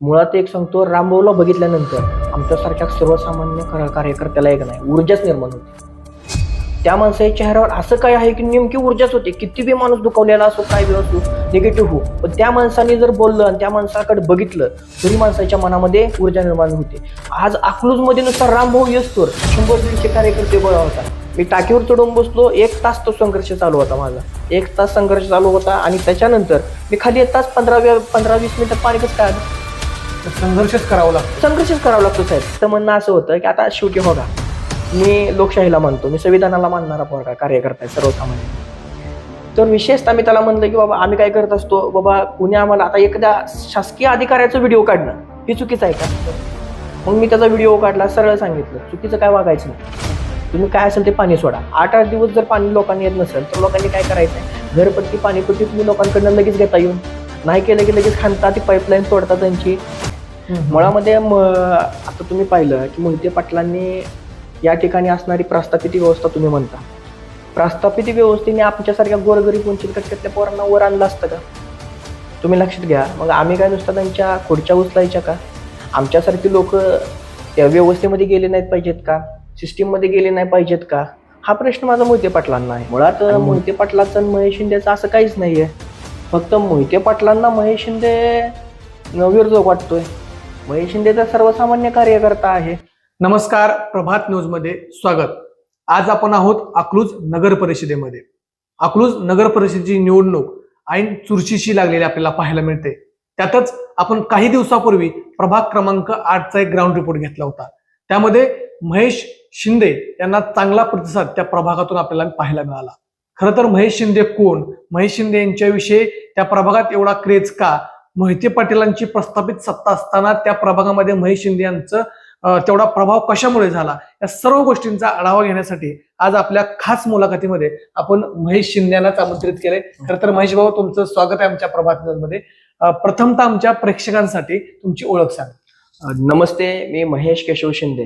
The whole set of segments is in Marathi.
मुळात एक सांगतो रामभाऊला बघितल्यानंतर आमच्यासारख्या सर्वसामान्य कार- कार्यकर्त्याला एक नाही ऊर्जाच निर्माण होते. त्या माणसाच्या चेहऱ्यावर असं काय आहे की नेमकी ऊर्जाच होते किती बी माणूस दुखावलेला असो काय बी असो निगेटिव्ह हो. पण त्या माणसाने जर बोललं आणि त्या माणसाकडे बघितलं तरी माणसाच्या मनामध्ये ऊर्जा निर्माण होते. आज अकलूजमध्ये नुसता रामभाऊ येसतोर शंभर दीडशे कार्यकर्ते गोळा होता. मी टाकीवर चढून बसलो एक तास तो संघर्ष चालू होता माझा. एक तास संघर्ष चालू होता आणि त्याच्यानंतर मी खाली एक तास पंधरा पंधरा वीस मिनिटं पाणी कसं काय संघर्षच करावा लागतो. संघर्षच करावा लागतो साहेब. तर म्हणणं असं होतं की आता शेवटी हो का मी लोकशाहीला मानतो मी संविधानाला मानणारा पोरगा कार्यकर्ता आहे सर्वसामान्य. तर विशेषतः मी त्याला म्हणलं की बाबा आम्ही काय करत असतो बाबा कुणी आम्हाला आता एखाद्या शासकीय अधिकाऱ्याचा व्हिडिओ काढणं हे चुकीचं आहे का? मग मी त्याचा व्हिडिओ काढला सरळ सांगितलं चुकीचं काय वागायचं नाही. तुम्ही काय असेल ते पाणी सोडा. आठ आठ दिवस जर पाणी लोकांनी येत नसेल तर लोकांनी काय करायचं आहे घरपट्टी पाणीपट्टी तुम्ही लोकांकडनं लगेच घेता येऊन. नाही केलं की लगेच खाणता ती पाईपलाईन तोडता त्यांची. मुळामध्ये आता तुम्ही पाहिलं की मोहिते पाटलांनी या ठिकाणी असणारी प्रस्थापित व्यवस्था तुम्ही म्हणता. प्रस्थापित व्यवस्थेने आमच्यासारख्या गोरगरीब वंचित घटकातल्या पोरांना वर आणलं असतं का? तुम्ही लक्षात घ्या. मग आम्ही काय नुसतं त्यांच्या खुर्च्या उचलायच्या का? आमच्यासारखी लोक त्या व्यवस्थेमध्ये गेले नाहीत पाहिजेत का? सिस्टीममध्ये गेले नाही पाहिजेत का? हा प्रश्न माझा मोहिते पाटलांना आहे. मुळात मोहिते पाटलाचं आणि महेश शिंदेचं असं काहीच नाहीये. फक्त मोहिते पाटलांना महेश शिंदे विरोधक वाटतोय. महेश शिंदेचा सर्वसामान्य कार्यकर्ता आहे. नमस्कार प्रभात न्यूजमध्ये स्वागत. आज आपण आहोत अकलूज नगर परिषदेमध्ये. अकलूज नगर परिषदेची निवडणूक ऐन चुरशीशी लागलेली आपल्याला पाहायला मिळते. त्यातच आपण काही दिवसापूर्वी प्रभाग क्रमांक आठचा एक ग्राउंड रिपोर्ट घेतला होता. त्यामध्ये महेश शिंदे यांना चांगला प्रतिसाद त्या प्रभागातून आपल्याला पाहायला मिळाला. खरं तर महेश शिंदे कोण? महेश शिंदे यांच्याविषयी त्या प्रभागात एवढा क्रेज का? मोहिते पाटीलांची प्रस्थापित सत्ता असताना त्या प्रभागामध्ये महेश शिंदे यांचं तेवढा प्रभाव कशामुळे झाला? या सर्व गोष्टींचा आढावा घेण्यासाठी आज आपल्या खास मुलाखतीमध्ये आपण महेश शिंदे यांनाच आमंत्रित केले खर तर महेश भाऊ तुमचं स्वागत आहे आमच्या प्रभात न्यूजमध्ये प्रथमतः आमच्या प्रेक्षकांसाठी तुमची ओळख सांग. नमस्ते मी महेश केशव शिंदे.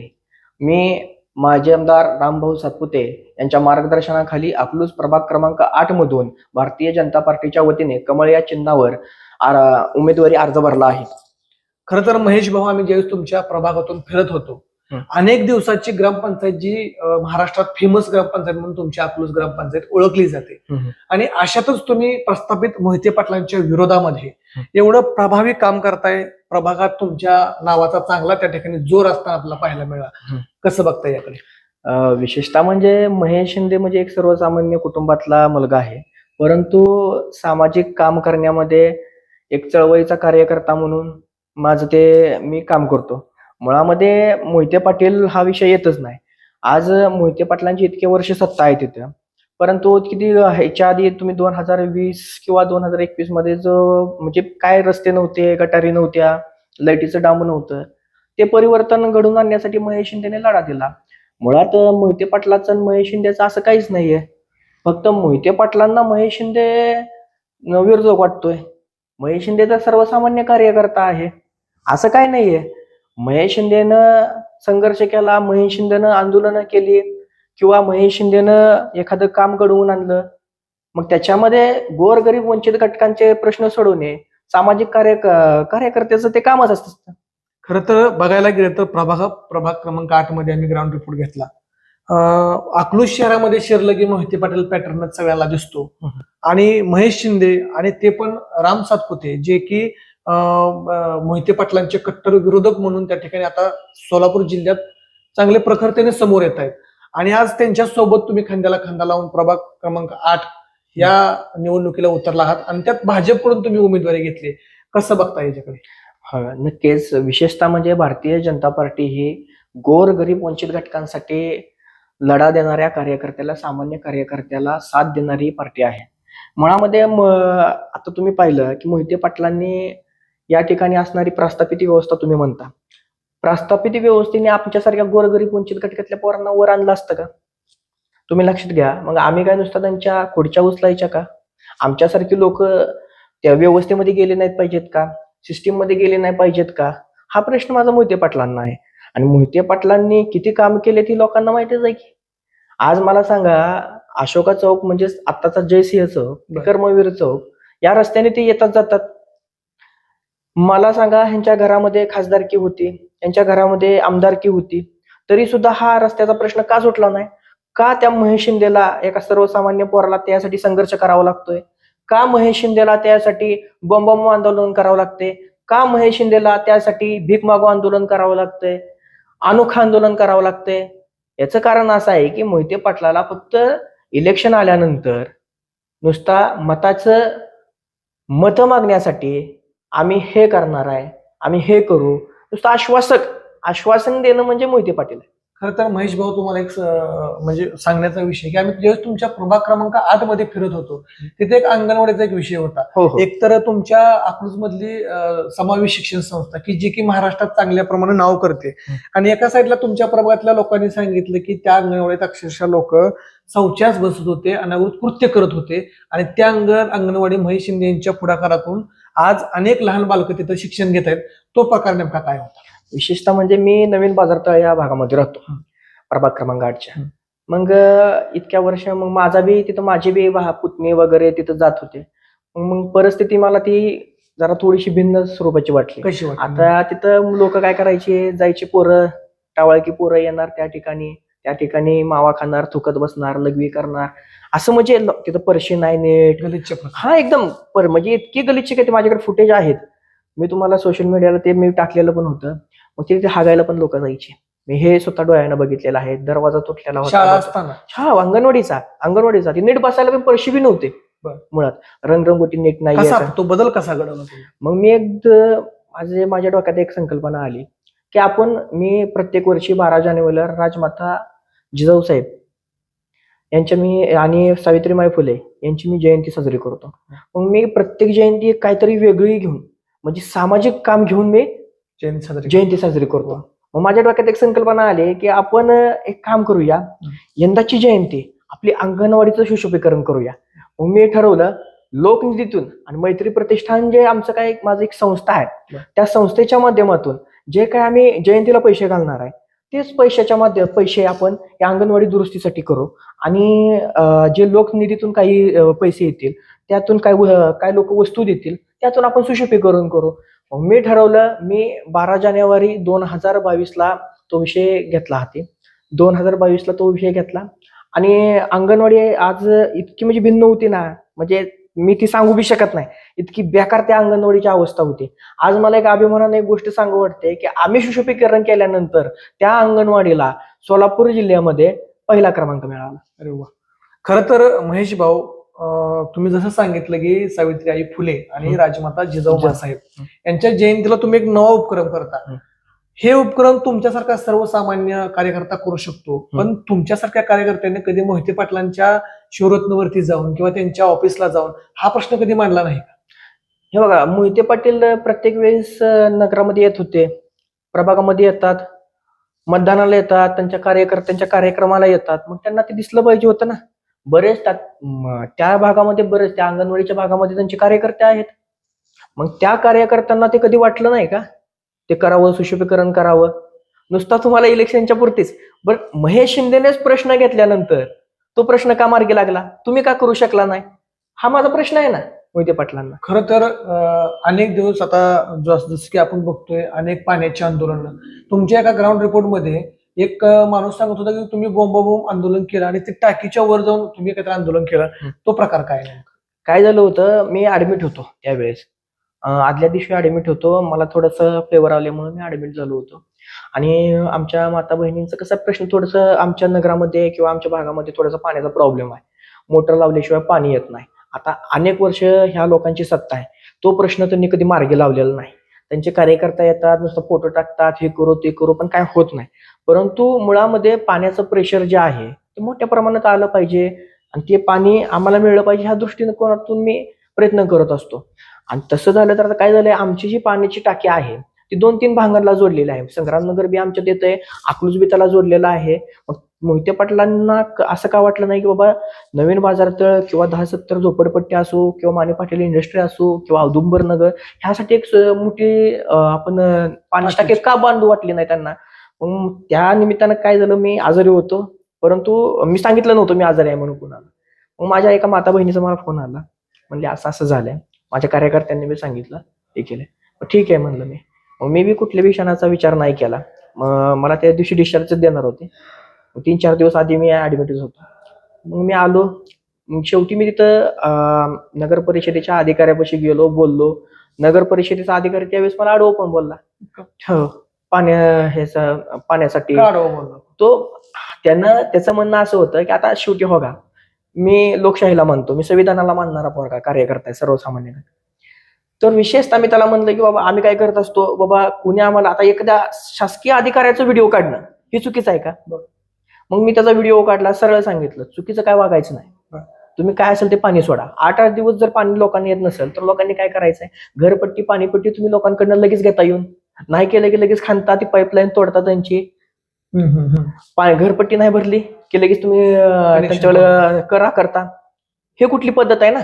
मी माजी आमदार रामभाऊ सातपुते यांच्या मार्गदर्शनाखाली अकलूज प्रभाग क्रमांक आठ मधून भारतीय जनता पार्टीच्या वतीने कमळ या चिन्हावर उमेदवारी अर्ज भरला आहे खरं तर महेश भाऊ आम्ही ज्यावेळेस तुमच्या प्रभागातून फिरत होतो. अनेक दिवसाची ग्रामपंचायत जी महाराष्ट्रात फेमस ग्रामपंचायत म्हणून तुमची अकलूज ग्रामपंचायत ओळखली जाते आणि अशातच तुम्ही प्रस्थापित मोहिते पाटलांच्या विरोधामध्ये. एवढं प्रभावी काम करताय प्रभागात तुमच्या नावाचा चांगला त्या ठिकाणी जोर असताना आपल्याला पाहायला मिळाला. कसं बघताय याकडे विशेषतः म्हणजे महेश शिंदे म्हणजे एक सर्वसामान्य कुटुंबातला मुलगा आहे परंतु सामाजिक काम करण्यामध्ये एक चळवळीचा कार्यकर्ता म्हणून माझं ते मी काम करतो. मुळामध्ये मोहिते पाटील हा विषय येतच नाही. आज मोहिते पाटलांची इतके वर्ष सत्ता आहे तिथं. परंतु किती ह्याच्या आधी तुम्ही दोन हजार वीस किंवा दोन हजार एकवीसमध्ये जो म्हणजे काय रस्ते नव्हते गटारी नव्हत्या लाईटीचं डांब नव्हतं ते परिवर्तन घडून आणण्यासाठी महेश शिंदेने लढा दिला. मुळात मोहिते पाटलाचं आणि महेश शिंदेचं असं काहीच नाहीये. फक्त मोहिते पाटलांना महेश शिंदे विरोधक वाटतोय. महेश शिंदेचा सर्वसामान्य कार्यकर्ता आहे. असं काय नाहीये. महेश शिंदेनं संघर्ष केला महेश शिंदेनं आंदोलनं केली किंवा महेश शिंदेनं एखादं काम घडवून आणलं मग त्याच्यामध्ये गोरगरीब वंचित घटकांचे प्रश्न सोडवणे सामाजिक कार्य कार्यकर्त्याचं ते कामच असतं. खरं तर बघायला गेलं तर प्रभाग प्रभाग क्रमांक आठमध्ये आम्ही ग्राउंड रिपोर्ट घेतला. अकलूज शहरामध्ये शिरलं की मोहिते पाटील पॅटर्नच सगळ्याला दिसतो. आणि महेश शिंदे आणि ते पण राम सातपुते जे की मोहिते पाटलांचे कट्टर विरोधक म्हणून त्या ठिकाणी आता सोलापूर जिल्ह्यात चांगले प्रखरतेने समोर येत आहेत. आणि आज त्यांच्यासोबत तुम्ही खांद्याला खांदा लावून प्रभाग क्रमांक आठ या निवडणुकीला उतरला आहात आणि त्यात भाजपकडून तुम्ही उमेदवारी घेतली कसं बघता याच्याकडे? हा नक्कीच. विशेषतः म्हणजे भारतीय जनता पार्टी ही गोर गरीब वंचित घटकांसाठी लढा देणाऱ्या कार्यकर्त्याला सामान्य कार्यकर्त्याला साथ देणारी पार्टी आहे. मुळामध्ये आता तुम्ही पाहिलं की मोहिते पाटलांनी या ठिकाणी असणारी प्रस्थापित व्यवस्था तुम्ही म्हणता. प्रस्थापित व्यवस्थेने आमच्यासारख्या गोरगरीब वंचित घटकातल्या पोरांना वर आणलं असतं का? तुम्ही लक्षात घ्या मग आम्ही काय नुसतं त्यांच्या खुर्च्या उचलायच्या का? आमच्यासारखी लोक त्या व्यवस्थेमध्ये गेले नाहीत पाहिजेत का? सिस्टीममध्ये गेले नाही पाहिजेत का? हा प्रश्न माझा मोहिते पाटलांना आहे. आणि मोहिते पाटलांनी किती काम केले ती लोकांना माहितीच आहे की? आज मला सांगा अशोका चौक म्हणजे आत्ताचा जयसिंह चौक बरं. कर्मवीर चौक या रस्त्याने ते येतात जातात. मला सांगा ह्यांच्या घरामध्ये खासदारकी होती यांच्या घरामध्ये आमदारकी होती तरी सुद्धा हा रस्त्याचा प्रश्न का सुटला नाही? का त्या महेश शिंदेला एका सर्वसामान्य पोराला त्यासाठी संघर्ष करावा लागतोय? का महेश शिंदेला त्यासाठी बॉम्ब आंदोलन करावं लागते का महेश शिंदेला त्यासाठी भीक मागो आंदोलन करावं लागतंय? अनोखं आंदोलन करावं लागतंय याचं कारण असं आहे की मोहिते पाटलाला फक्त इलेक्शन आल्यानंतर नुसता मताचं मतं मागण्यासाठी आम्ही हे करणार आहे आम्ही हे करू नुसतं आश्वासक आश्वासन देणं म्हणजे मोहिते पाटील आहे. खरं तर महेश भाऊ तुम्हाला एक म्हणजे सांगण्याचा विषय की आम्ही ज्यावेळेस तुमच्या प्रभाग क्रमांक आठमध्ये फिरत होतो तिथे एक अंगणवाडीचा एक विषय होता. हो हो. एक तर तुमच्या अकलूज मधली समावेश शिक्षण संस्था की जी की महाराष्ट्रात चांगल्या प्रमाणे नाव करते. आणि एका साईडला तुमच्या प्रभागातल्या लोकांनी सांगितलं की त्या अंगणवाडीत अक्षरशः लोक शौचास बसत होते अनावृत कृत्य करत होते आणि त्या अंगण अंगणवाडी महेश शिंदे यांच्या पुढाकारातून आज अनेक लहान बालकं तिथं शिक्षण घेत आहेत तो प्रकार नेमका काय होता? विशेषतः म्हणजे मी नवीन बाजारतळ या भागामध्ये राहतो. प्रभाग क्रमांक आठच्या. मग इतक्या वर्ष मग माझा बी तिथं माझी बी पुतणी वगैरे तिथं जात होते. मग परिस्थिती मला ती जरा थोडीशी भिन्न स्वरूपाची वाटली. कशी आता तिथं लोक काय करायचे? जायची पोरं टावळकी पोरं येणार त्या ठिकाणी. त्या ठिकाणी मावा खाणार थुकत बसणार लघवी करणार. असं म्हणजे तिथं परशी नाही नीट. प्रकार. हा एकदम पर म्हणजे इतकी गलिच्छ काय ते माझ्याकडे फुटेज आहेत. मी तुम्हाला सोशल मीडियाला ते मी टाकलेलं पण होतं. मग तिथे हागायला पण लोक जायचे मी हे स्वतः डोळ्यानं बघितलेलं आहे. दरवाजा तुटलेला शाळा होता असताना. हा अंगणवाडीचा अंगणवाडीचा. ती नीट बसायला पण परशी बी नव्हते. बरं. मुळात. रंगरंगोटी नीट नाही कसा. तो बदल कसा घडवला तुम्ही? मग मी एक द- माझे माझ्या डोक्यात एक संकल्पना आली की आपण मी प्रत्येक वर्षी बारा जानेवारीला राजमाता जिजाऊ साहेब यांच्या मी आणि सावित्रीमाई फुले यांची मी जयंती साजरी करतो. मग मी प्रत्येक जयंती एक काहीतरी वेगळी घेऊन म्हणजे सामाजिक काम घेऊन मी जयंती साजरी जयंती साजरी करतो. मग माझ्या डोक्यात एक संकल्पना आली की आपण एक काम करूया. यंदाची जयंती आपली अंगणवाडीचं सुशोभीकरण करूया. मग मी ठरवलं लोकनिधीतून आणि मैत्री प्रतिष्ठान जे आमचं काय माझं एक संस्था आहे. त्या संस्थेच्या माध्यमातून जे काय आम्ही जयंतीला पैसे घालणार आहे तेच पैशाच्या माध्यम पैसे आपण या अंगणवाडी दुरुस्तीसाठी करू. आणि जे लोकनिधीतून काही पैसे येतील त्यातून काय काय लोक वस्तू देतील त्यातून आपण सुशोभीकरण करू. मग मी ठरवलं मी बारा जानेवारी दोन हजार बावीसला तो विषय घेतला हाती. दोन हजार बावीसला तो विषय घेतला. आणि अंगणवाडी आज इतकी म्हणजे भिन्न होती ना म्हणजे मी ती सांगू बी शकत नाही. इतकी बेकार त्या अंगणवाडीची अवस्था होती. आज मला एक अभिमानाने एक गोष्ट सांगू वाटते की आम्ही सुशोभीकरण केल्यानंतर त्या अंगणवाडीला सोलापूर जिल्ह्यामध्ये पहिला क्रमांक मिळाला. अरे वा. खर तर महेश भाऊ तुम्ही जसं सांगितलं की सावित्रीबाई फुले आणि. राजमाता जिजाऊ. साहेब यांच्या जयंतीला तुम्ही एक नवा उपक्रम करता. हं. उपक्रम तुमच्यासारखा सर्वसामान्य कार्यकर्ता करू शकतो. पण तुमच्यासारख्या कार्यकर्त्यांनी कधी मोहिते पाटलांच्या शिवरत्नवरती जाऊन किंवा त्यांच्या ऑफिसला जाऊन हा प्रश्न कधी मांडला नाही हे बघा मोहिते पाटील प्रत्येक वेळेस नगरामध्ये येत होते. प्रभागामध्ये येतात. मतदानाला येतात. त्यांच्या कार्यकर्त्यांच्या कार्यक्रमाला येतात. मग त्यांना ते दिसलं पाहिजे होतं ना. बरेच त्या त्या भागामध्ये बरेच त्या अंगणवाडीच्या भागामध्ये त्यांचे कार्यकर्ते आहेत. मग त्या कार्यकर्त्यांना ते कधी वाटलं नाही का? ते करावं सुशोभीकरण करावं. नुसता तुम्हाला इलेक्शनच्या पुरतीच. बट महेश शिंदेनेच प्रश्न घेतल्यानंतर तो प्रश्न का मार्गी लागला? तुम्ही का करू शकला नाही? हा माझा प्रश्न आहे ना मोहिते पाटलांना. खरं तर अनेक दिवस आता जस- जसं की आपण बघतोय अनेक पाण्याची आंदोलन. तुमच्या एका ग्राउंड रिपोर्टमध्ये एक माणूस सांगत होता की तुम्ही बोंबाबोंब आंदोलन केलं आणि ते टाकीच्या वर जाऊन तुम्ही काहीतरी आंदोलन केलं. तो प्रकार काय? काय झालं होतं मी ऍडमिट होतो त्यावेळेस. आदल्या दिवशी ऍडमिट होतो मला थोडंसं फ्लेवर आल्यामुळे मी ऍडमिट झालो होतो. आणि आमच्या माता बहिणींचा कसा प्रश्न थोडंसं आमच्या नगरामध्ये किंवा आमच्या भागामध्ये थोडासा पाण्याचा प्रॉब्लेम आहे. मोटर लावल्याशिवाय पाणी येत नाही. आता अनेक वर्ष ह्या लोकांची सत्ता आहे. तो प्रश्न त्यांनी कधी मार्गी लावलेला नाही. त्यांचे कार्यकर्ता येतात नुसतं फोटो टाकतात हे करू ते करू पण काय होत नाही. परंतु मुळामध्ये पाण्याचं प्रेशर जे आहे ते मोठ्या प्रमाणात आलं पाहिजे आणि ते पाणी आम्हाला मिळलं पाहिजे ह्या दृष्टिकोनातून मी प्रयत्न करत असतो. आणि तसं झालं तर आता काय झालंय आमची जी पाण्याची टाकी आहे ती दोन तीन भागांना जोडलेली आहे. संग्रामनगर बी आमच्यात येतंय अकलूज बी त्याला जोडलेला आहे. मग मोहिते पाटलांना क- असं का वाटलं नाही की बाबा नवीन बाजारतळ किंवा दहा सत्तर झोपडपट्टी असो किंवा माने पाटील इंडस्ट्री असो किंवा औदुंबर नगर ह्यासाठी एक मोठी आपण अं, पाण्याची टाकी का बांधू वाटली नाही त्यांना? मग त्या निमित्तानं काय झालं मी आजारी होतो. परंतु मी सांगितलं नव्हतं मी आजारी आहे म्हणून कुणाला. मग माझ्या एका माता बहिणीचा मला फोन आला. म्हणले असं असं झालंय. माझ्या कार्यकर्त्यांनी मी सांगितलं हे केलंय. ठीक आहे म्हणलं मी. मग मी बी कुठल्या बी क्षणाचा विचार नाही केला. मग मला त्या दिवशी डिस्चार्ज देणार होते. तीन चार दिवस आधी मी ऍडमिटच होतो. मग मी आलो. शेवटी मी तिथं नगर परिषदेच्या अधिकाऱ्यापाशी गेलो बोललो. नगर परिषदेचा अधिकारी त्यावेळेस मला आडवं पण बोलला. हो, पाण्या पाण्यासाठी. तो त्यानं त्याचं म्हणणं असं होतं की आता शेवटी हो का. मी लोकशाहीला मानतो. मी संविधानाला मानणारा पोरगा कार्यकर्ता आहे सर्वसामान्य. तर विशेषतः मी त्याला म्हणलं की बाबा आम्ही काय करत असतो? बाबा कुणी आम्हाला आता एखाद्या शासकीय अधिकाऱ्याचा व्हिडिओ काढणं हे चुकीचं आहे का. मग मी त्याचा व्हिडिओ काढला सरळ सांगितलं चुकीचं काय वागायचं नाही. तुम्ही काय असेल ते पाणी सोडा. आठ आठ दिवस जर पाणी लोकांनी येत नसेल तर लोकांनी काय करायचंय? घरपट्टी पाणीपट्टी तुम्ही लोकांकडनं लगेच घेता येऊन. नाही केलं की लगेच खाणता ती पाईपलाईन तोडता त्यांची. घरपट्टी नाही भरली की लगेच तुम्ही अं, त्यांच्यावर करा करता. हे कुठली पद्धत आहे ना?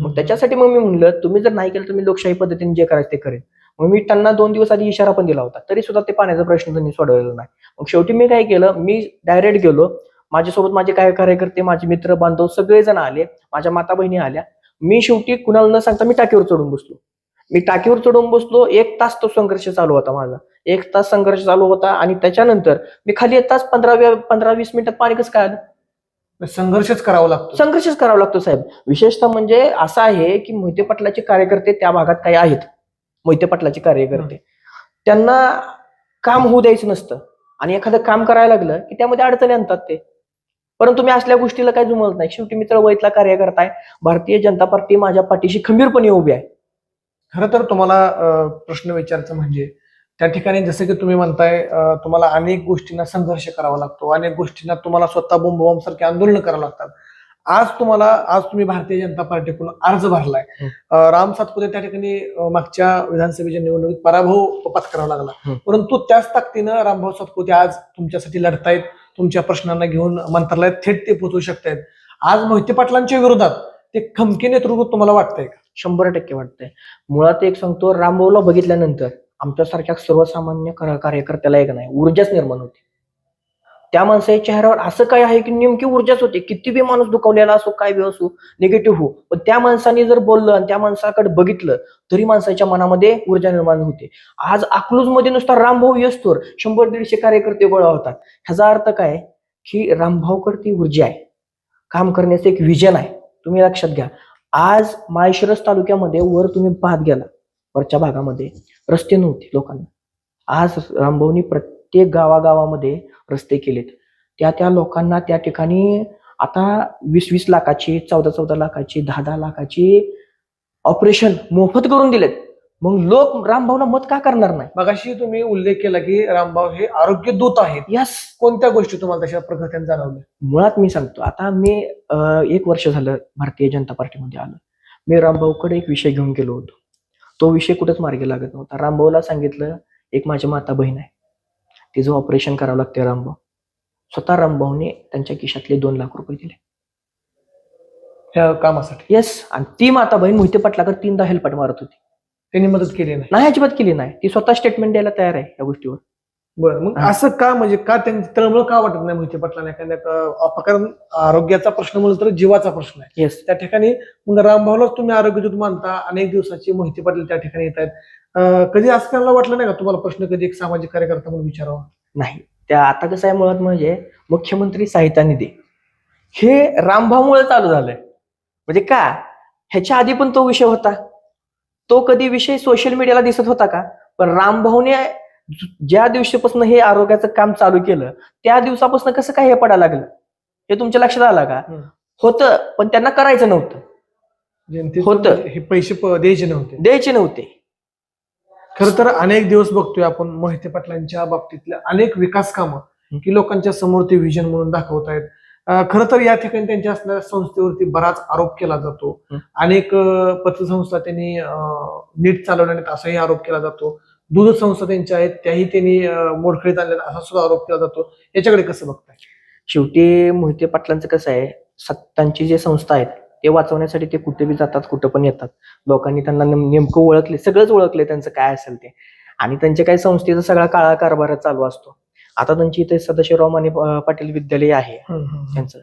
मग त्याच्यासाठी मग मी म्हणलं तुम्ही जर नाही केलं तर मी लोकशाही पद्धतीने जे करायचं ते करेन. मग मी त्यांना दोन दिवस आधी इशारा पण दिला होता. तरी सुद्धा ते पाण्याचा प्रश्न त्यांनी सोडवलेला नाही. मग शेवटी मी काय केलं मी डायरेक्ट गेलो. माझ्यासोबत माझे काय कार्यकर्ते माझे मित्र बांधव सगळेजण आले. माझ्या माता बहिणी आल्या. मी शेवटी कुणाला न सांगता मी टाकीवर चढून बसलो. मी टाकीवर चढून बसलो. एक तास तो संघर्ष चालू होता माझा. एक तास संघर्ष चालू होता आणि त्याच्यानंतर मी खाली एक तास पंधरा पंधरा वीस मिनिटात पाणी कसं काय आलं? संघर्षच करावा लागतो. संघर्षच करावा लागतो साहेब. विशेषतः म्हणजे असं आहे की मोहिते पाटलाचे कार्यकर्ते त्या भागात काही आहेत. मोहिते पाटलाचे कार्यकर्ते त्यांना काम होऊ द्यायचं नसतं. आणि एखादं काम करायला लागलं की त्यामध्ये अडचणी आणतात ते. परंतु मी असल्या गोष्टीला काही जुमत नाही. शेवटी मी चळवळीतला कार्यकर्ता आहे भारतीय जनता पार्टी माझ्या पाठीशी खंबीरपणे उभी आहे. खरं तर तुम्हाला प्रश्न विचारायचा म्हणजे त्या ठिकाणी जसं की तुम्ही म्हणताय तुम्हाला अनेक गोष्टींना संघर्ष करावा लागतो. अनेक गोष्टींना तुम्हाला स्वतः बोंब सारखे आंदोलन करावं लागतात. आज तुम्हाला आज तुम्ही भारतीय जनता पार्टीकडून अर्ज भरलाय. राम सातपुते त्या ठिकाणी मागच्या विधानसभेच्या निवडणुकीत पराभव पत्करावा लागला. परंतु त्याच ताकदीनं रामभाऊ सातपुते आज तुमच्यासाठी लढतायत तुमच्या प्रश्नांना घेऊन मंत्रालयात थेट ते पोहोचू शकतायत. आज मोहिते पाटलांच्या विरोधात ते खमकी नेतृत्व तुम्हाला वाटतंय का? शंभर टक्के वाटतंय. मुळात एक सांगतो रामभाऊला बघितल्यानंतर आमच्यासारख्या सर्वसामान्य कार्य- कार्यकर्त्याला एक नाही ऊर्जाच निर्माण होते. त्या माणसाच्या चेहऱ्यावर असं काय आहे की नेमकी ऊर्जाच होते. किती बी माणूस दुखवलेला असो काय बी असो निगेटिव्ह हो. पण त्या माणसाने जर बोललं आणि त्या माणसाकडे बघितलं तरी माणसाच्या मनामध्ये ऊर्जा निर्माण होते. आज अकलूजमध्ये नुसता रामभाऊ येस्तोर शंभर दीडशे कार्यकर्ते गोळा होतात. ह्याचा अर्थ काय? की रामभाऊकडे ती ऊर्जा आहे. काम करण्याचं एक विजन आहे. तुम्ही लक्षात घ्या. आज माळशिरस तालुक्यामध्ये वर तुम्ही पाहत गेला. वरच्या भागामध्ये रस्ते नव्हते लोकांना. आज रामभाऊनी प्रत्येक गावागावामध्ये रस्ते केलेत. त्या त्या लोकांना त्या ठिकाणी आता वीस वीस लाखाची चौदा चौदा लाखाची दहा दहा लाखाची ऑपरेशन मोफत करून दिलेत. मग लोक रामभाऊला मत का करणार नाही? मगाशी तुम्ही उल्लेख केला की रामभाऊ हे आरोग्य दूत आहेत. यस कोणत्या गोष्टी तुम्हाला तशा प्रकारे जाणवल्या? मुळात मी सांगतो आता मी एक वर्ष झालं भारतीय जनता पार्टीमध्ये आलो. मी रामभाऊकडे एक विषय घेऊन गेलो होतो. तो विषय कुठेच मार्गी लागत नव्हता. रामभाऊला सांगितलं एक माझी माता बहीण आहे. तिचं ऑपरेशन करावं लागते रामभाऊ. स्वतः रामभाऊने त्यांच्या खिशातले दोन लाख रुपये दिले. ह्या कामासाठी? येस आणि ती माता बहीण मोहिते पाटलाकडे तीनदा हेल्पट मारत होती. त्यांनी मदत केली नाही? नाही अजिबात केली नाही. ती स्वतः स्टेटमेंट द्यायला तयार आहे या गोष्टीवर. बरं मग हा. असं का म्हणजे का त्यांची तळमळ का वाटत नाही मोहिते पाटलांना? एखाद्या अं, कारण आरोग्याचा प्रश्न म्हणलं तर जीवाचा प्रश्न आहे. येस त्या ठिकाणी मग रामभाऊलाच तुम्ही आरोग्य दूत मानता. अनेक दिवसाची मोहिते पाटील त्या ठिकाणी येत आहेत. कधी असं त्यांना वाटलं नाही का तुम्हाला प्रश्न कधी एक सामाजिक कार्यकर्ता म्हणून विचारावा? नाही. त्या आता कसं आहे मुळात म्हणजे मुख्यमंत्री सहायता निधी. हे रामभाऊमुळे चालू झालंय. म्हणजे का? ह्याच्या आधी पण तो विषय होता. तो कधी विषय सोशल मीडियाला दिसत होता का? पण रामभाऊने ज्या दिवशीपासून हे आरोग्याचं काम चालू केलं त्या दिवसापासून कसं काय हे पडायला लागलं? हे तुमच्या लक्षात आलं का. होतं पण त्यांना करायचं नव्हतं. होतं. म्हणजे हे पैसे द्यायचे नव्हते. द्यायचे नव्हते. खर तर अनेक दिवस बघतोय आपण मोहिते पाटलांच्या बाबतीतल्या अनेक विकास कामं की लोकांच्या समोर ते विजन म्हणून दाखवतायत अं, खरं तर या ठिकाणी त्यांच्या असणाऱ्या संस्थेवरती बराच आरोप केला जातो. अनेक पतसंस्था त्यांनी नीट चालवल्या नाहीत असाही आरोप केला जातो. दूध संस्था त्यांच्या आहेत त्याही त्यांनी अं, मोडकळीत आणल्या असा सुद्धा आरोप केला जातो. याच्याकडे कसं बघताय? शेवटी मोहिते पाटलांचं कसं आहे सत्तांची जे संस्था आहेत ते वाचवण्यासाठी ते कुठे बी जातात कुठं पण येतात. लोकांनी त्यांना नेम- नेमकं ओळखले सगळंच ओळखले त्यांचं काय असेल ते. आणि त्यांच्या काही संस्थेचा सगळा काळा कारभार चालू असतो. आता त्यांची इथे सदाशिवराव माने पाटील विद्यालय आहे. त्यांचं.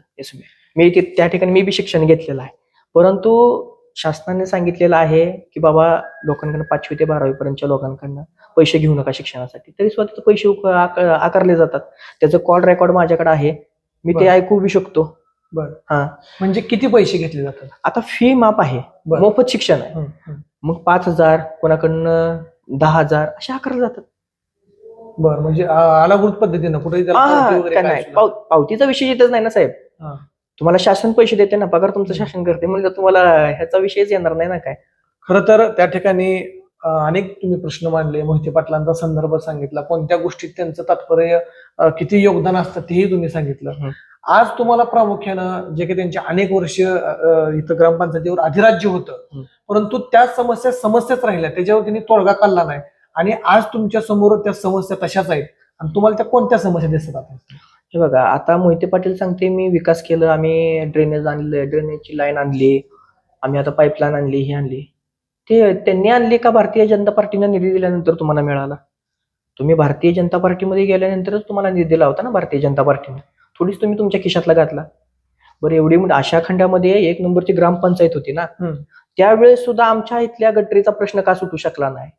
मी ते त्या ठिकाणी मी बी शिक्षण घेतलेलं आहे. परंतु शासनाने सांगितलेलं आहे की बाबा लोकांकडनं पाचवी ते बारावी पर्यंतच्या लोकांकडनं पैसे घेऊ नका शिक्षणासाठी. तरी तिथे पैसे आकारले जातात. त्याचं कॉल रेकॉर्ड माझ्याकडे आहे. मी ते. ऐकू बी शकतो. बरं. हा. म्हणजे किती पैसे घेतले जातात? आता फी माप आहे. बरं. मोफत शिक्षण आहे. मग पाच हजार कोणाकडनं दहा हजार असे आकारले जातात. बरं म्हणजे आ- आलाभूत पद्धतीनं कुठेही त्याला हा, पावती वगैरे काय काय नाही. सुद्धा? पाव- पावतीचा विषय येतच नाही ना साहेब? हा. तुम्हाला शासन पैसे देते ना पगार तुमचं शासन करते. म्हणजे तुम्हाला ह्याचा विषयच येणार नाही ना काय? खरं तर त्या ठिकाणी अनेक तुम्ही प्रश्न मांडले मोहिते पाटलांचा संदर्भ सांगितला कोणत्या गोष्टीत त्यांचं तात्पर्य किती योगदान असतं तेही तुम्ही सांगितलं. आज तुम्हाला प्रामुख्यानं जे काही त्यांचे अनेक वर्ष इथं ग्रामपंचायतीवर अधिराज्य होतं. परंतु त्या समस्या समस्याच राहिल्या त्याच्यावर त्यांनी तोडगा काढला नाही. आणि आज तुमच्यासमोर त्या समस्या तशाच आहेत. आणि तुम्हाला त्या कोणत्या समस्या दिसत आता? हे बघा आता मोहिते पाटील सांगते मी विकास केलं आम्ही ड्रेनेज आणले ड्रेनेजची लाईन आणली आम्ही आता पाईपलाईन आणली ही आणली. ते त्यांनी आणली का भारतीय जनता पार्टीनं निधी दिल्यानंतर तुम्हाला मिळाला? तुम्ही भारतीय जनता पार्टीमध्ये गेल्यानंतरच तुम्हाला निधी दिला होता ना भारतीय जनता पार्टीने. थोडीच तुम्ही तुमच्या खिशातला घातला. बरं एवढी आशा खंडामध्ये एक नंबरची ग्रामपंचायत होती ना. त्यावेळेस सुद्धा आमच्या इथल्या गटरीचा प्रश्न का सुटू शकला नाही?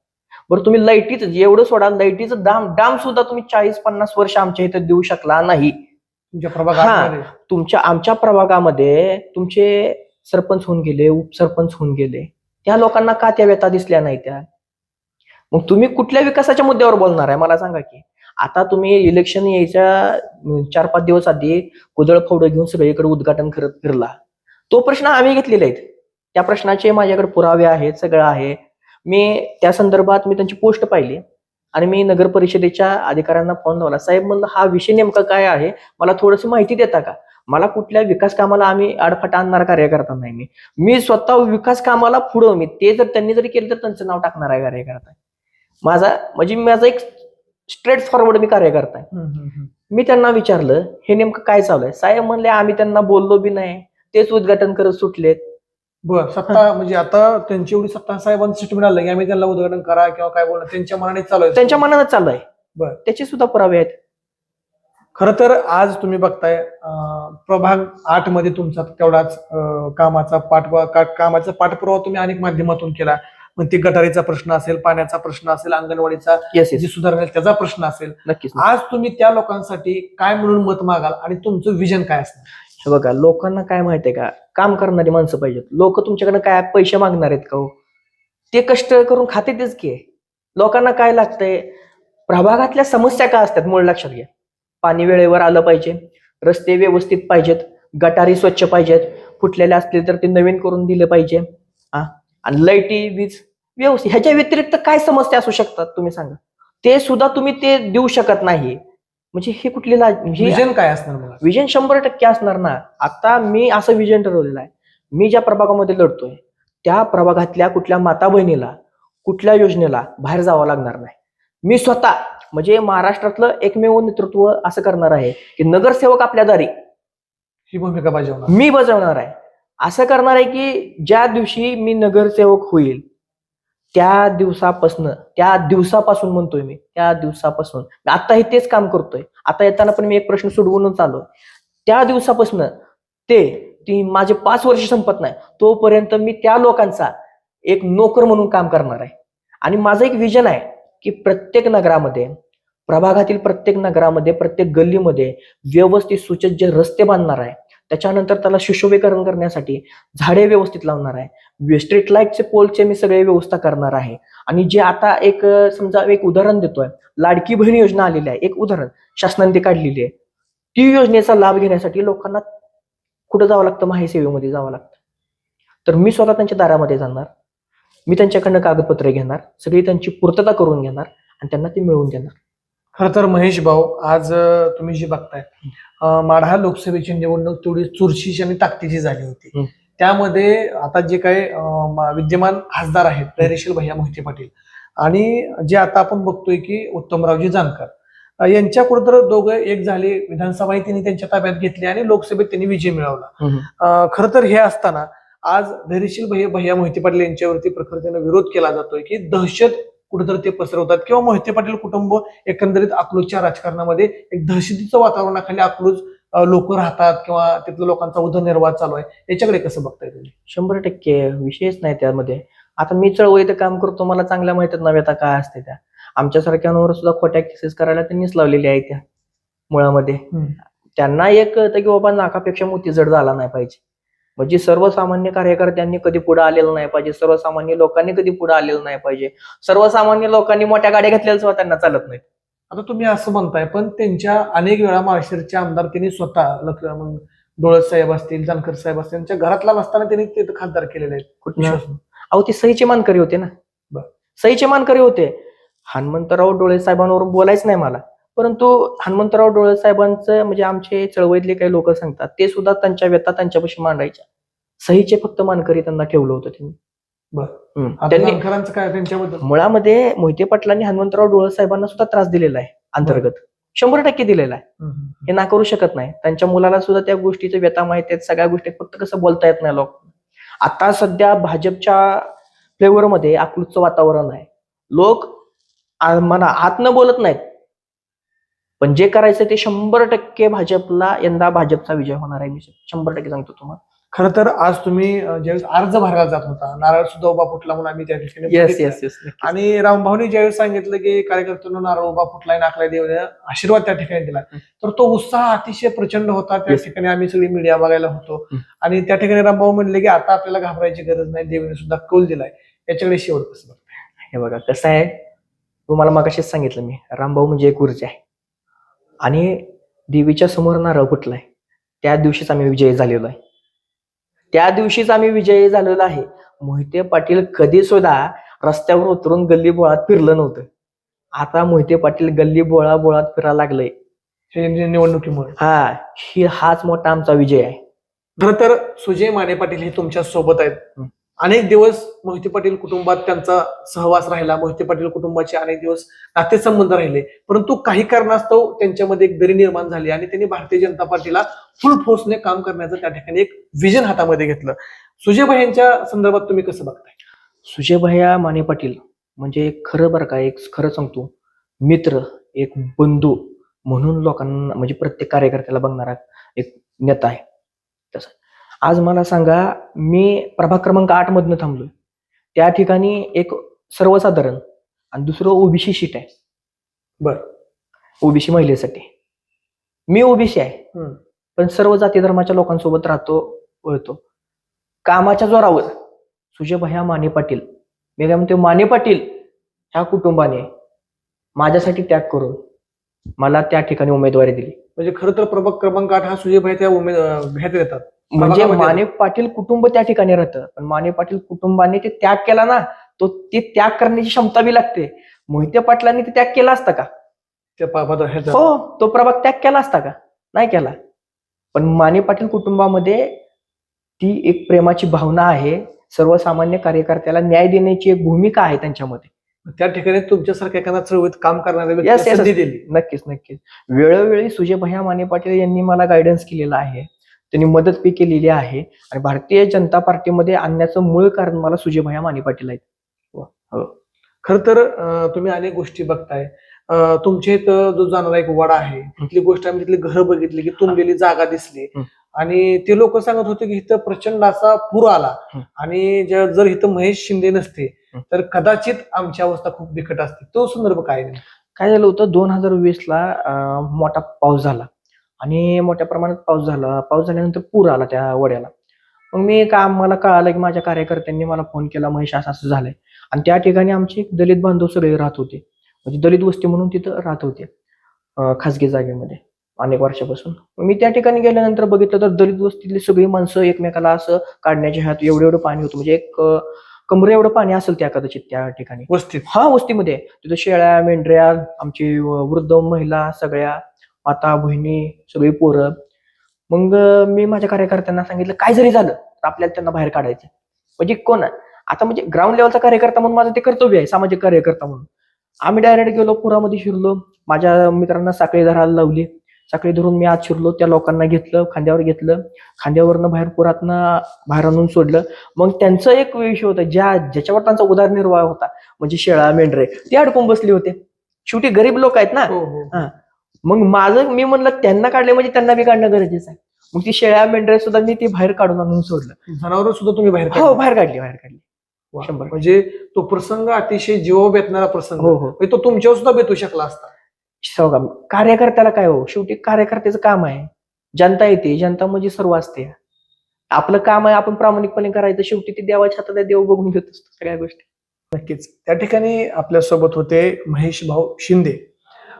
बरं तुम्ही लाईटीच एवढं सोडा लाईटीचं दाम डाम सुद्धा तुम्ही चाळीस पन्नास वर्ष आमच्या इथं देऊ शकला नाही. तुमच्या प्रभागामध्ये? तुमच्या आमच्या प्रभागामध्ये तुमचे सरपंच होऊन गेले उपसरपंच होऊन गेले. त्या लोकांना का त्या व्यथा दिसल्या नाही त्या? मग तुम्ही कुठल्या विकासाच्या मुद्द्यावर बोलणार आहे? मला सांगा की. आता तुम्ही इलेक्शन यायच्या चार पाच दिवस आधी कुदळ फौड घेऊन सगळीकडे उद्घाटन करत फिरला. तो प्रश्न आम्ही घेतलेले आहेत. त्या प्रश्नाचे माझ्याकडे पुरावे आहेत सगळं आहे. मी त्या संदर्भात मी त्यांची पोस्ट पाहिली आणि मी नगर परिषदेच्या अधिकाऱ्यांना फोन लावला. साहेब म्हणलं हा विषय नेमका काय आहे? मला थोडीशी माहिती देता का? मला कुठल्या विकास कामाला आम्ही आडफाटा आणणार कार्यकर्ता नाही मी. मी स्वतः विकास कामाला पुढं मी ते जर त्यांनी जरी केलं तर त्यांचं नाव टाकणार आहे कार्यकर्ता. माझा म्हणजे माझा एक स्ट्रेट फॉरवर्ड मी कार्यकर्ता आहे. मी त्यांना विचारलं हे नेमकं काय चालू आहे? साहेब म्हणले आम्ही त्यांना बोललो बी नाही. तेच उद्घाटन करत सुटलेत. बर सत्ता म्हणजे आता त्यांची एवढी सत्ता साहेबांचं स्टेटमेंट आलं की आम्ही त्यांना उद्घाटन करा किंवा काय बोलणं त्यांच्या मनाने चालू आहे. त्यांच्या मनानं चाललंय बरं. त्याचे सुद्धा पुरावे आहेत. खर तर आज तुम्ही बघताय प्रभाग आठमध्ये तुमचा तेवढाच कामाचा का- कामाचा पाठपुरावा तुम्ही अनेक माध्यमातून केला. मग ते गटारीचा प्रश्न असेल पाण्याचा प्रश्न असेल अंगणवाडीचा जी सुधारणा त्याचा प्रश्न असेल. नक्कीच आज तुम्ही त्या लोकांसाठी काय म्हणून मत मागाल आणि तुमचं विजन काय असणार? हे बघा लोकांना काय माहितीये का? काम करणारी माणसं पाहिजेत. लोक तुमच्याकडे काय पैसे मागणार आहेत का हो? ते कष्ट करून खाते तेच की लोकांना काय लागतंय? प्रभागातल्या समस्या काय असतात? मूळ लक्षात घ्या. पाणी वेळेवर आलं पाहिजे. रस्ते व्यवस्थित पाहिजेत. गटारी स्वच्छ पाहिजेत. फुटलेले असले तर ते नवीन करून दिले पाहिजे. हा आणि लाईटी वीज व्यवस्थित. ह्याच्या व्यतिरिक्त काय समस्या असू शकतात तुम्ही सांगा? ते सुद्धा तुम्ही ते देऊ शकत नाही. म्हणजे हे कुठली ही विजन काय असणार मला विजन शंभर टक्के असणार ना. आता मी असं विजन ठरवलेलं आहे. मी ज्या प्रभागामध्ये लढतोय त्या प्रभागातल्या कुठल्या माता बहिणीला कुठल्या योजनेला बाहेर जावं लागणार नाही. मी स्वतः म्हणजे महाराष्ट्रातलं एकमेव नेतृत्व असं करणार आहे की नगरसेवक आपल्या दारी. ही भूमिका बजावणार. मी बजावणार आहे. असं करणार आहे की ज्या दिवशी मी नगरसेवक होईल त्या दिवसापासून त्या दिवसापासून म्हणतोय मी त्या दिवसापासून. आताही तेच काम करतोय. आता येताना पण मी एक प्रश्न सोडवूनच आलो त्या दिवसापासून ते ती माझे पाच वर्ष संपत नाही तोपर्यंत मी त्या लोकांचा एक नोकर म्हणून काम करणार आहे. आणि माझं एक विजन आहे की प्रत्येक नगरामध्ये प्रभागातील प्रत्येक नगरामध्ये प्रत्येक गल्लीमध्ये व्यवस्थित सुचज्ज रस्ते बांधणार आहे त्याच्यानंतर त्याला सुशोभीकरण करण्यासाठी झाडे व्यवस्थित लावणार आहे. स्ट्रीट लाईटचे पोलचे मी सगळे व्यवस्था करणार आहे. आणि जे आता एक समजा एक उदाहरण देतोय. लाडकी बहीण योजना आलेली आहे. एक उदाहरण. शासनाने ती काढलेली आहे. ती योजनेचा लाभ घेण्यासाठी लोकांना कुठं जावं लागतं? महासेवेमध्ये जावं लागतं. तर मी स्वतः त्यांच्या दारामध्ये जाणार. मी त्यांच्याकडनं कागदपत्रे घेणार सगळी त्यांची पूर्तता करून घेणार आणि त्यांना ती मिळवून देणार. खर तर महेश भाऊ आज तुम्ही जी बघताय माढा लोकसभेची निवडणूक तेवढी चुरशीची आणि ताकदीची झाली होती. त्यामध्ये आता जे काही विद्यमान खासदार आहेत धैर्यशील भैया मोहिते पाटील आणि जे आता आपण बघतोय की उत्तमरावजी जानकर यांच्या कुठं दोघं एक झाले विधानसभाही त्यांनी त्यांच्या ताब्यात घेतली आणि लोकसभेत त्यांनी विजय मिळवला. खरं तर हे असताना आज धैर्यशील भैया भैया मोहिते पाटील यांच्यावरती प्रखरतेने विरोध केला जातोय की दहशत कुठेतरी ते पसरवतात. किंवा मोहिते पाटील कुटुंब एकंदरीत अकलूजच्या राजकारणामध्ये एक दहशतीचं वातावरणाखाली अकलूज लोक राहतात किंवा तिथल्या लोकांचा उदरनिर्वाह चालू आहे. याच्याकडे कसं बघताय तुम्ही? शंभर टक्के विषयच नाही त्यामध्ये. आता मी चळवळीत काम करतो मला चांगल्या माहितीत ना व्यथा काय असते त्या. आमच्यासारख्यांवर सुद्धा खोट्या केसेस करायला त्यांनीच लावलेल्या आहेत त्या मुळामध्ये. त्यांना एक कळतं की बाबा नाकापेक्षा मोती जड झाला नाही पाहिजे. म्हणजे सर्वसामान्य कार्यकर्त्यांनी कधी पुढे आलेलं नाही पाहिजे सर्वसामान्य लोकांनी कधी पुढे आलेलं नाही पाहिजे सर्वसामान्य लोकांनी मोठ्या गाड्या घेतलेल्या सुद्धा त्यांना चालत नाही आता तुम्ही असं म्हणताय पण त्यांच्या अनेक वेळा महाराष्ट्राचे आमदार त्यांनी स्वतः लक्ष मग डोळस साहेब असतील जानकर साहेब असतील त्यांच्या घरातला नसताना त्यांनी ते खासदार केलेले आहेत. विश्वास- अहो ते सईचे मानकरी होते ना. बर. सईचे मानकरी होते. हनुमंतराव डोळे साहेबांवरून बोलायच नाही मला. परंतु हनुमंतराव डोळे साहेबांचं म्हणजे आमचे चळवळीतले काही लोक सांगतात ते सुद्धा त्यांच्या व्यथा त्यांच्यापाशी मांडायच्या. सहीचे फक्त मानकरी त्यांना ठेवलं होतं त्यांनी. आता त्यांनी जानकरांचं काय त्यांच्याबद्दल? मुळामध्ये मोहिते पाटलांनी हनुमंतराव डोळे साहेबांना सुद्धा त्रास दिलेला आहे अंतर्गत. शंभर टक्के दिलेला आहे. हे ना करू शकत नाही. त्यांच्या मुलाला सुद्धा त्या गोष्टीचे व्यथा माहिती आहेत. सगळ्या गोष्टी फक्त कसं बोलता येत नाही लोक. आता सध्या भाजपच्या फ्लेवरमध्ये अकलूजचं वातावरण आहे. लोक आ- मला हात न बोलत नाहीत. पण जे करायचं ते शंभर टक्के भाजपला यंदा भाजपचा विजय होणार आहे मी शंभर टक्के सांगतो तुम्हाला. खरं तर आज तुम्ही ज्यावेळेस अर्ज भरायला जात होता नारळ सुद्धा उभा फुटला म्हणून आम्ही त्या ठिकाणी येस. येस येस आणि रामभाऊनी ज्यावेळेस सांगितलं की कार्यकर्त्यांना नारळ उभा फुटलाय नाकलाय देव आशीर्वाद त्या ठिकाणी दिला. तर तो उत्साह अतिशय प्रचंड होता. त्या. ठिकाणी आम्ही सगळी मीडिया बघायला होतो. आणि त्या ठिकाणी रामभाऊ म्हणले की आता आपल्याला घाबरायची गरज नाही देवीने सुद्धा कौल दिलाय. याच्याकडे शेवट कसं बघताय? हे बघा कसं आहे? तुम्हाला मगाशीच सांगितलं मी रामभाऊ म्हणजे एक ऊर्जा आहे. आणि देवीच्या समोर नारळ फुटलाय त्या दिवशीच आम्ही विजयी झालेलो आहे. त्या दिवशीच आम्ही विजयी झालेलो आहे. मोहिते पाटील कधी सुद्धा रस्त्यावर उतरून गल्ली बोळात फिरलं नव्हतं. आता मोहिते पाटील गल्ली बोळा बोळात फिरायला हे नि- निवडणुकीमुळे. हा ही हाच मोठा आमचा विजय आहे. खरं तर सुजय माने पाटील हे तुमच्यासोबत आहेत. अनेक दिवस मोहिते पाटील कुटुंबात त्यांचा सहवास राहिला मोहिते पाटील कुटुंबाचे अनेक दिवस नातेसंबंध राहिले. परंतु काही कारणास्तव त्यांच्यामध्ये एक दरी निर्माण झाली आणि त्यांनी भारतीय जनता पार्टीला फुल फोर्सने काम करण्याचं त्या ठिकाणी एक विजन हातामध्ये घेतलं. सुजयभाई यांच्या संदर्भात तुम्ही कसं बघताय? सुजयभाया माने पाटील म्हणजे एक खरं बरं का एक खरं सांगतो मित्र एक बंधू म्हणून लोकांना म्हणजे प्रत्येक कार्यकर्त्याला बघणारा एक नेता आहे. तसं. आज मला सांगा मी प्रभाग क्रमांक आठ मधनं थांबलोय. त्या ठिकाणी एक सर्वसाधारण आणि दुसरं ओबीसी सीट आहे. बर. ओबीसी महिलेसाठी. मी ओबीसी आहे. हम्म. पण सर्व जाती धर्माच्या लोकांसोबत राहतो वळतो. कामाच्या जोरावर सुजयभया माने पाटील. मी काय म्हणतो माने पाटील ह्या कुटुंबाने माझ्यासाठी त्याग करून मला त्या ठिकाणी उमेदवारी दिली. म्हणजे खरं तर प्रभाग क्रमांक आठ हा सुजयभाई त्या उमेद घेत येतात. म्हणजे प्रभागामध्ये- माने पाटील कुटुंब त्या ठिकाणी राहतं. पण माने पाटील कुटुंबाने ते त्याग केला ना तो ते त्याग करण्याची क्षमता बी लागते. मोहिते पाटलांनी ते त्याग केला असता का. हो तो प्रभाग त्याग केला असता का? नाही केला. पण माने पाटील कुटुंबामध्ये ती एक प्रेमाची भावना आहे. सर्वसामान्य कार्यकर्त्याला न्याय देण्याची एक भूमिका आहे त्यांच्यामध्ये. त्या ठिकाणी तुमच्यासारख्या एखादा चळवळीत काम करणाऱ्या नक्कीच नक्कीच. वेळोवेळी सुजयभया माने पाटील यांनी मला गायडन्स केलेलं आहे. त्यांनी मदत बी केलेली आहे. आणि भारतीय जनता पार्टीमध्ये आणण्याचं मूळ कारण मला सुजयभया माने पाटील आहेत. खर तर तुम्ही अनेक गोष्टी बघताय. तुमच्या इथं जो जाणारा एक वडा आहे तिथली गोष्ट आम्ही तिथली घरं बघितली की तुंबलेली जागा दिसली. हं. आणि ते लोक सांगत होते की इथं प्रचंड असा पूर आला. हं. आणि जर इथं महेश शिंदे नसते हं. तर कदाचित आमची अवस्था खूप बिकट असते. तो संदर्भ काय नाही काय झालं होतं? दोन हजार वीस ला मोठा पाऊस झाला. आणि मोठ्या प्रमाणात पाऊस झाला. पाऊस झाल्यानंतर पूर आला त्या वड्याला. मग मी का मला कळालं की माझ्या कार्यकर्त्यांनी मला फोन केला महेश असं असं झालंय. आणि त्या ठिकाणी आमचे एक दलित बांधव सगळे राहत होते. म्हणजे दलित वस्ती म्हणून तिथं राहत होते खासगी जागेमध्ये अनेक वर्षापासून. मी त्या ठिकाणी गेल्यानंतर बघितलं तर दलित वस्तीतली सगळी माणसं एकमेकाला असं काढण्याच्या ह्यात एवढं एवढं पाणी होतं. म्हणजे एक कमरे एवढं पाणी असेल त्या कदाचित त्या ठिकाणी. वस्तीत? हा वस्तीमध्ये. तिथं शेळ्या मेंढऱ्या आमची वृद्ध महिला सगळ्या माता बहिणी सगळी पोरं. मग मी माझ्या कार्यकर्त्यांना सांगितलं काय जरी झालं तर आपल्याला त्यांना बाहेर काढायचं म्हणजे कोण आहे? आता म्हणजे ग्राउंड लेवलचा कार्यकर्ता म्हणून माझं ते कर्तव्य आहे सामाजिक कार्यकर्ता म्हणून. आम्ही डायरेक्ट गेलो पुरामध्ये शिरलो. माझ्या मित्रांना साखळी धरायला लावली. साखळी धरून मी आत शिरलो त्या लोकांना घेतलं खांद्यावर घेतलं. खांद्यावरनं बाहेर पुरातनं बाहेर आणून सोडलं. मग त्यांचं एक विषय होता ज्या ज्याच्यावर त्यांचा उदरनिर्वाह होता म्हणजे शेळा मेंढरे ते अडकून बसले होते. शेवटी गरीब लोक आहेत ना? हो, हो. मग माझं मी म्हणलं त्यांना काढले म्हणजे त्यांना बी काढणं गरजेचं आहे. मग ती शेळ्या मेंढऱ्या सुद्धा मी ती बाहेर काढून आणून सोडलं. जनावर सुद्धा तुम्ही बाहेर हो. बाहेर काढली बाहेर काढली. शंभर. म्हणजे तो प्रसंग अतिशय जीव बेतणारा प्रसंग. हो हो. म्हणजे तो तुमच्यावर सुद्धा बेतू शकला असता. बघा कार्यकर्त्याला काय हो? शेवटी कार्यकर्त्याचं काम आहे. जनता येते जनता म्हणजे सर्व असते. आपलं काम आहे आपण प्रामाणिकपणे करायचं. शेवटी ती देवाच्या हातात देव बघून घेत असतो सगळ्या गोष्टी. नक्कीच. त्या ठिकाणी आपल्यासोबत होते महेश भाऊ शिंदे.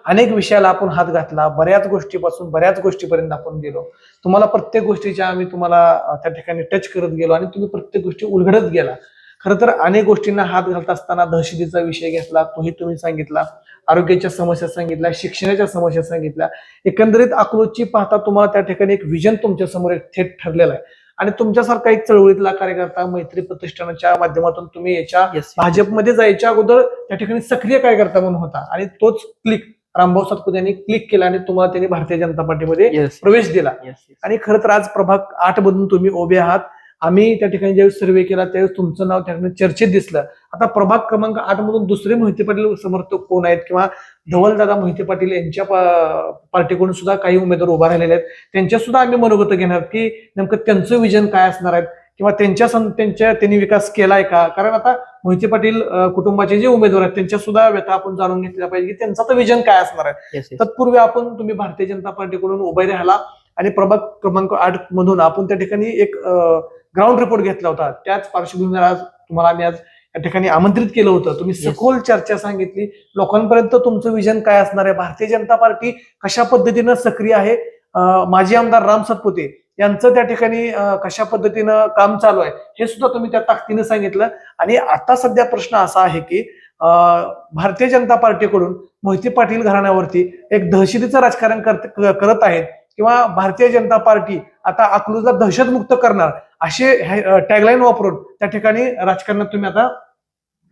अनेक विषयाला आपण हात घातला बऱ्याच गोष्टीपासून बऱ्याच गोष्टीपर्यंत आपण गेलो. तुम्हाला प्रत्येक गोष्टीच्या आम्ही तुम्हाला त्या ठिकाणी टच करत गेलो आणि तुम्ही प्रत्येक गोष्टी उलगडत गेला. खरं तर अनेक गोष्टींना हात घालत असताना दहशतीचा विषय घेतला तोही तुम्ही सांगितला. आरोग्याच्या समस्या सांगितल्या शिक्षणाच्या समस्या सांगितल्या. एकंदरीत अकलूजची पाहता तुम्हाला त्या ठिकाणी एक विजन तुमच्यासमोर एक थेट ठरलेला आहे. आणि तुमच्यासारखा एक चळवळीतला कार्यकर्ता मैत्री प्रतिष्ठानाच्या माध्यमातून तुम्ही याच्या भाजपमध्ये जायच्या अगोदर त्या ठिकाणी सक्रिय कार्यकर्ता म्हणून होता आणि तोच क्लिक रामभाऊ सातपुते यांनी क्लिक केला आणि तुम्हाला त्यांनी भारतीय जनता पार्टीमध्ये प्रवेश दिला. आणि खरं तर आज प्रभाग आठ मधून तुम्ही उभे आहात. आम्ही त्या ठिकाणी ज्यावेळेस सर्वे केला त्यावेळेस तुमचं नाव त्या ठिकाणी चर्चेत दिसलं. आता प्रभाग क्रमांक आठ मधून दुसरे मोहिते पाटील समर्थक कोण आहेत किंवा धवलदादा मोहिते पाटील यांच्या पा- पार्टीकडून सुद्धा काही उमेदवार उभा राहिलेले आहेत. त्यांच्या सुद्धा आम्ही मनोगत घेणार की नेमकं त्यांचं विजन काय असणार आहे किंवा त्यांच्या सं- त्यांच्या त्यांनी विकास केलाय का? कारण आता मोहिते पाटील कुटुंबाचे जे उमेदवार आहेत त्यांच्या सुद्धा व्यथा आपण जाणून घेतल्या पाहिजे की त्यांचा तर विजन काय असणार आहे? तत्पूर्वी आपण तुम्ही भारतीय जनता पार्टीकडून उभे राहिला आणि प्रभाग क्रमांक आठ मधून आपण त्या ठिकाणी एक ग्राउंड रिपोर्ट घेतला होता. त्याच पार्श्वभूमीवर आज तुम्हाला आम्ही आज या ठिकाणी आमंत्रित केलं होतं. तुम्ही. सखोल चर्चा सांगितली. लोकांपर्यंत तुमचं विजन काय असणार आहे? भारतीय जनता पार्टी कशा पद्धतीनं सक्रिय आहे? माजी आमदार राम सातपुते यांचं त्या ठिकाणी कशा पद्धतीनं काम चालू आहे हे सुद्धा तुम्ही त्या ताकदीनं सांगितलं. आणि आता सध्या प्रश्न असा आहे की भारतीय जनता पार्टीकडून मोहिते पाटील घराण्यावरती एक दहशतीचं राजकारण करत आहेत किंवा भारतीय जनता पार्टी आता अकलूजला दहशतमुक्त करणार असे टॅगलाईन वापरून त्या ठिकाणी राजकारणात तुम्ही आता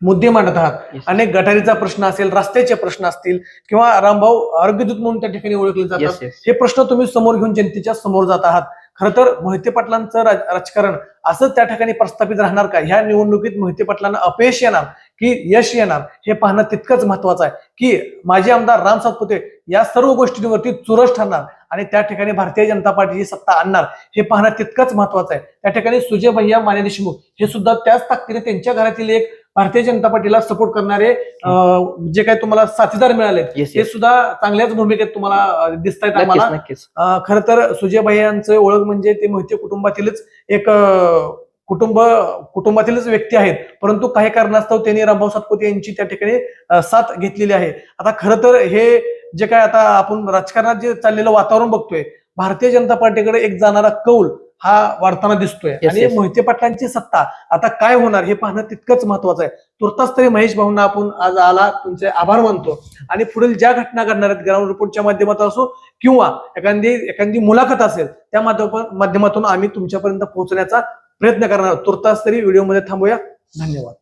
मुद्दे मांडत आहात. अनेक गटारीचा प्रश्न असेल रस्त्याचे प्रश्न असतील किंवा रामभाऊ आरोग्यदूत म्हणून त्या ठिकाणी ओळखले जातात. हे प्रश्न तुम्ही समोर घेऊन जनतेच्या समोर जात आहात. खरं तर मोहिते पाटलांचं राज- राजकारण असंच त्या ठिकाणी प्रस्थापित राहणार का? ह्या निवडणुकीत मोहिते पाटलांना अपयश येणार की यश येणार हे पाहणं तितकंच महत्वाचं आहे की माजी आमदार राम सातपुते या सर्व गोष्टींवरती चुरस ठरणार आणि त्या ठिकाणी भारतीय जनता पार्टीची सत्ता आणणार हे पाहणं तितकंच महत्वाचं आहे. त्या ठिकाणी सुजय भैया माने देशमुख हे सुद्धा त्याच ताकदीने त्यांच्या घरातील एक भारतीय जनता पार्टीला सपोर्ट करणारे जे काही तुम्हाला साथीदार मिळाले हे येस सुद्धा चांगल्याच भूमिकेत तुम्हाला दिसत आहेत आम्हाला. खरं तर सुजयभाई यांचं ओळख म्हणजे ते मोहिते कुटुंबातीलच एक कुटुंब कुटुंबातीलच व्यक्ती आहेत. परंतु काही कारणास्तव त्यांनी रामभाऊ सातपुते यांची त्या ठिकाणी साथ घेतलेली आहे. आता खरं तर हे जे काय आता आपण राजकारणात जे चाललेलं वातावरण बघतोय भारतीय जनता पार्टीकडे एक जाणारा कौल हा वाढताना दिसतोय. आणि. मोहिते पाटलांची सत्ता. आता काय होणार हे पाहणं तितकंच महत्वाचं आहे. तुर्तास तरी महेश भाऊंना आपण आज आला तुमचे आभार मानतो. आणि पुढील ज्या घटना घडणार आहेत ग्राउंड रिपोर्टच्या माध्यमातून असो किंवा एखादी एखादी मुलाखत असेल त्या माध्यम- माध्यमातून आम्ही तुमच्यापर्यंत पोहोचण्याचा प्रयत्न करणार आहोत. तुर्तास तरी व्हिडिओमध्ये थांबूया. धन्यवाद.